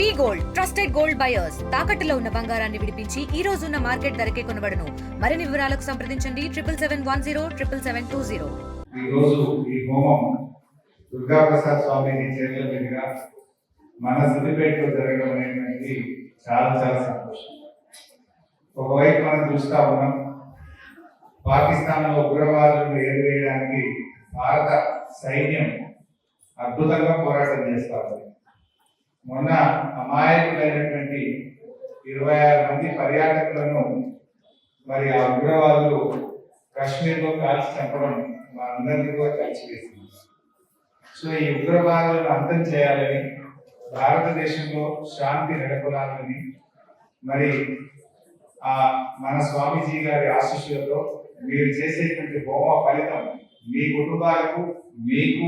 V gold trusted gold buyers. తాకట్టులో ఉన్న బంగారాన్ని విడిపించి ఈ రోజు ఉన్న మార్కెట్ ధరకే కొనబడను. మరిన్ని వివరాలకు సంప్రదించండి. Triple seven one zero triple seven two zero. ఈరోజు ఈ హోమం దుర్గాప్రసాద్ స్వామిని చేతుల మీదుగా మన సిద్దిపేటలో జరగడం అనేది చాలా చాలా సంతోషం. ఒకవైపు మనం చూస్తా ఉన్నాం పాకిస్తాన్లో ఉగ్రవాదులను ఏరివేయడానికి భారత సైన్యం అద్భుతంగా పోరాటం చేస్తా ఉంది. మొన్న అమాయకులైనటువంటి ఇరవై ఆరు మంది పర్యాటకులను మరి ఆ ఉగ్రవాదులు కాశ్మీర్లో కాల్చి చంపడం మా అందరినీ కూడా కలిసివేసింది సో ఈ ఉగ్రవాదులను అంతం చేయాలని భారతదేశంలో శాంతి నెలకొనాలని మరి ఆ మన స్వామీజీ గారి ఆశీస్సులతో మీరు చేసేటువంటి హోమ ఫలితం మీ కుటుంబాలకు మీకు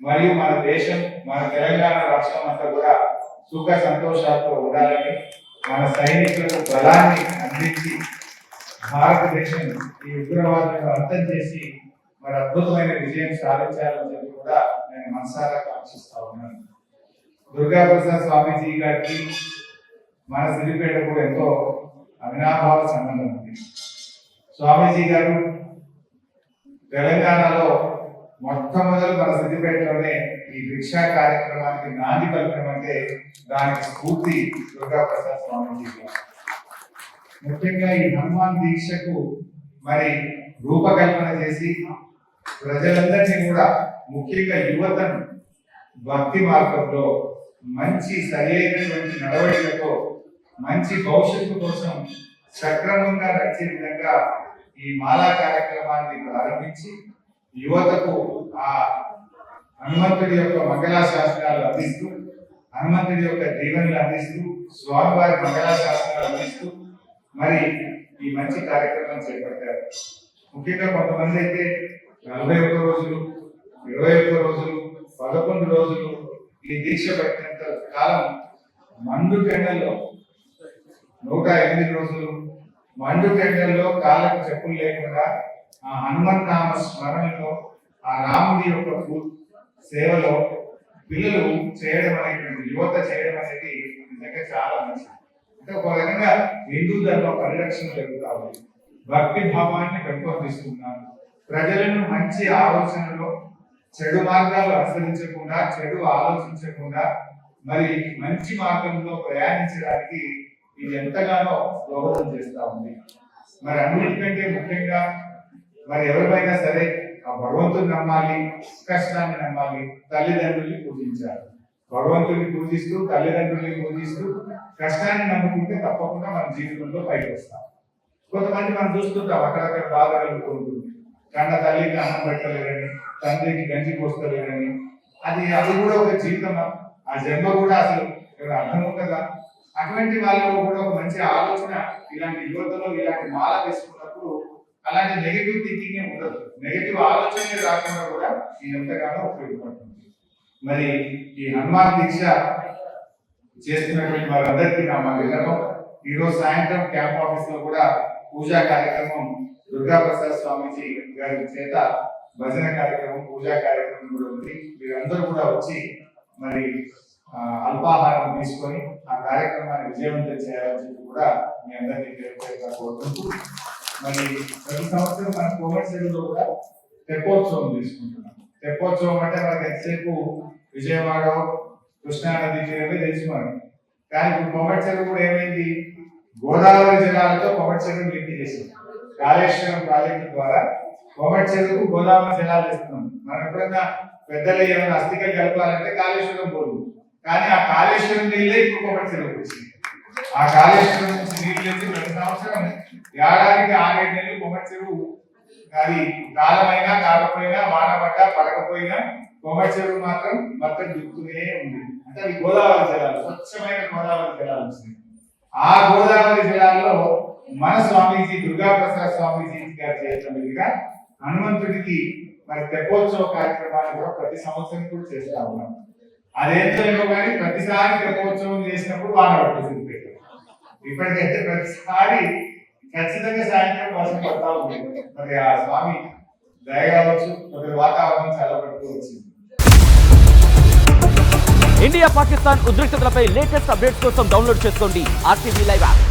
మరియు మన దేశం మన తెలంగాణ రాష్ట్రం అంతా కూడా సుఖ సంతోషాలతో ఉండాలని మన సైనికులకు బలాన్ని అందించి భారతదేశం ఈ ఉగ్రవాదులను అర్థం చేసి మరి అద్భుతమైన విజయం సాధించాలని చెప్పి కూడా నేను మనసారా కాంక్షిస్తా ఉన్నాను. దుర్గాప్రసాద్ స్వామీజీ గారికి మన సిద్దిపేటకు ఎంతో అవినాభావ సంబంధం ఉంది. స్వామీజీ గారు తెలంగాణలో మొట్టమొదలు మన సిద్దిపేటలోనే ఈ భిక్షా కార్యక్రమానికి నాంది పలకడం అంటే దానికి స్ఫూర్తి దుర్గాప్రసాద్ స్వామి స్వామీజీ ముఖ్యంగా ఈ హనుమాన్ దీక్షకు మరి రూపకల్పన చేసి ప్రజలందరినీ కూడా ముఖ్యంగా యువతను భక్తి మార్గంలో మంచి సరైనటువంటి నడవడికతో మంచి భవిష్యత్తు కోసం సక్రమంగా నడిచే విధంగా ఈ మాలా కార్యక్రమాన్ని ప్రారంభించి యువతకు ఆ హనుమంతుడి యొక్క మంగళా శాస్త్రాలు అందిస్తూ హనుమంతుడి యొక్క జీవనలు అందిస్తూ స్వామివారి మంగళా శాస్త్రాలు అందిస్తూ మరి ఈ మంచి కార్యక్రమం చేపట్టారు. ముఖ్యంగా కొంతమంది అయితే నలభై ఒక్క రోజులు ఇరవై ఒక్క రోజులు పదకొండు రోజులు ఈ దీక్ష పెట్టినంత కాలం మండు టెండల్లో నూట ఎనిమిది రోజులు మండు టెండల్లో కాలకు చెప్పులు లేకుండా ఆ హనుమన్ నామ స్మరణలో ఆ రాముడి యొక్క సేవలో పిల్లలు చేయడం అనేటువంటి యువత చేయడం అనేది నిజంగా చాలా మంచిది. అంటే ఒక రకంగా హిందూ ధర్మ పరిరక్షణ జరుగుతా ఉంది. భక్తి భావాన్ని పెంపొందిస్తున్నారు ప్రజలను మంచి ఆలోచనలో చెడు మార్గాలు అనుసరించకుండా చెడు ఆలోచించకుండా మరి మంచి మార్గంలో ప్రయాణించడానికి ఇది ఎంతగానో దోహదం చేస్తా ఉంది. మరి అన్నిటికంటే ముఖ్యంగా మరి ఎవరిపైనా సరే ఆ భగవంతుని నమ్మాలి కష్టాన్ని నమ్మాలి తల్లిదండ్రుల్ని పూజించాలి. భగవంతుని పూజిస్తూ తల్లిదండ్రుల్ని పూజిస్తూ కష్టాన్ని నమ్ముకుంటే తప్పకుండా మన జీవితంలో పైకి వస్తాం. కొంతమంది మనం చూస్తుంటాం అక్కడక్కడ బాధ కలుగుతుంటుంది కన్న తల్లికి అన్నం పెట్టలేరని తండ్రికి గంజి పోస్తలేరని. అది అది కూడా ఒక జీవితం ఆ జన్మ కూడా అసలు ఎవరు అర్థం ఉంటుందా? అటువంటి వాళ్ళలో కూడా ఒక మంచి ఆలోచన ఇలాంటి యువతలో ఇలాంటి మాల వేసుకున్నప్పుడు అలాంటి నెగిటివ్ థింకింగ్ ఉండదు. నెగిటివ్ ఆలోచన రాకుండా కూడా ఇది ఎంతగానో ఉపయోగపడుతుంది. మరి ఈ హనుమాన్ దీక్ష చేస్తున్నటువంటి వారందరికీ నా మా విన్నపం ఈ రోజు సాయంత్రం క్యాంప్ ఆఫీస్లో కూడా పూజా కార్యక్రమం దుర్గా ప్రసాద్ స్వామిజీ గారి చేత భజన కార్యక్రమం పూజా కార్యక్రమం కూడా ఉంది. మీరందరూ కూడా వచ్చి మరి అల్పాహారం తీసుకొని ఆ కార్యక్రమాన్ని విజయవంతం చేయాలని చెప్పి కూడా మీ అందరినీ పేరు కోరుకుంటూ మరి ప్రతి సంవత్సరం మన కోవిడ్ సెలవులో కూడా తెప్పోత్సవం తీసుకుంటున్నాం. తెప్పోత్సవం అంటే మనకి ఎంతసేపు విజయవాడ కృష్ణానది తీరమే తెలిసి మనకి. కానీ ఇప్పుడు కోవిడ్ చెరువు కూడా ఏమైంది? గోదావరి జలాలతో కోవిడ్ చెరువు లింక్ చేసింది. కాళేశ్వరం ప్రాజెక్టు ద్వారా కోవిడ్ చెరువుకు గోదావరి జలాలు ఇస్తున్నాం మనం ఎప్పుడైనా పెద్దలు ఏమైనా అస్థికలు కలపాలంటే కాళేశ్వరం పోదు. కానీ ఆ కాళేశ్వరం నీళ్ళే ఇప్పుడు కోవిడ్ చెరువు వచ్చింది. ఆ కాళేశ్వరం నుంచి నీళ్ళు ప్రతి సంవత్సరం ఏడాదికి ఆరేడు నెలలు కోవిడ్ చెరువు అది కాలమైనా కాకపోయినా వాన పడకపోయినా కోవిడ్ చెరువు మాత్రం మొత్తం దిక్కునే ఉంది. అంటే అది గోదావరి జలాలు స్వచ్ఛమైన గోదావరి జలాలు వస్తుంది ఆ గోదావరి జలాల్లో మన స్వామీజీ దుర్గాప్రసాద్ స్వామీజీ గారు చేసిన మీదుగా హనుమంతుడికి మరి తెప్పోత్సవ కార్యక్రమాన్ని కూడా ప్రతి సంవత్సరం కూడా చేస్తా ఉన్నాం. అదేంటో కానీ ప్రతిసారి తెప్పోత్సవం చేసినప్పుడు వాన పడుతుంది. ఇప్పటికైతే ప్రతిసారి ఖచ్చితంగా సాయంత్రం వర్షం పడతా ఉంది. మరి ఆ స్వామి దయ కావచ్చు మరి వాతావరణం చాలా పడుతూ వచ్చింది. ఇండియా పాకిస్తాన్ ఉద్రిక్తతలపై లేటెస్ట్ అప్డేట్స్ కోసం డౌన్లోడ్ చేసుకోండి ఆర్టీవీ లైవ్ యాప్.